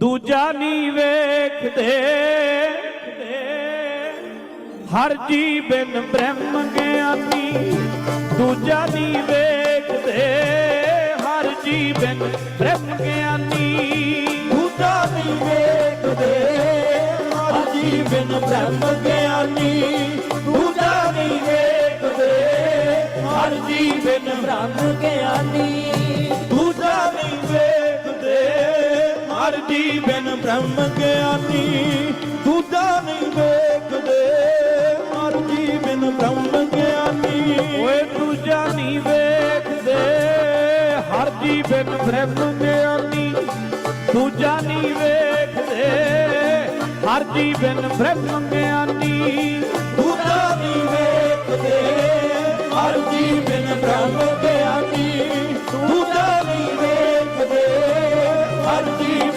ਦੂਜਾ ਨਹੀਂ ਵੇਖਦੇ। ਹਰ ਜੀ ਬਿਨ ਬ੍ਰਹਮ ਗਿਆਨੀ, ਦੂਜਾ ਨਹੀਂ ਵੇਖਦੇ। ਹਰ ਜੀ ਬਿਨ ਬ੍ਰਹਮ ਗਿਆਨੀ, ਦੂਜਾ ਨਹੀਂ ਵੇਖਦੇ। ਹਰ ਜੀ ਬਿਨ ਬ੍ਰਹਮ ਗਿਆਨੀ, ਦੂਜਾ ਨਹੀਂ ਵੇਖਦੇ। ਹਰ ਜੀ ਬਿਨ ਬ੍ਰਹਮ ਗਿਆਨੀ। ਹਰ ਜੀ ਬਿਨ ਬ੍ਰਹਮ ਗਿਆਨੀ ਦੂਜਾ ਨਹੀਂ ਵੇਖਦੇ ਹਰ ਜੀ ਬਿਨ ਬ੍ਰਹਮ ਗਿਆਨੀ। ਓਏ ਦੂਜਾ ਨਹੀਂ ਵੇਖਦੇ ਹਰ ਜੀ ਬਿਨ ਬ੍ਰਹਮ ਗਿਆਨੀ। ਦੂਜਾ ਨਹੀਂ ਵੇਖਦੇ ਹਰ ਜੀ ਬਿਨ ਬ੍ਰਹਮ ਗਿਆਨੀ। ਦੂਜਾ ਨਹੀਂ ਵੇਖਦੇ ਹਰ ਜੀ ਬਿਨ ਬ੍ਰਹਮ ਗਿਆਨੀ। ਦੂਜਾ ਨਹੀਂ ਵੇਖਦੇ ਹਰ ਜੀ ਬਿਨ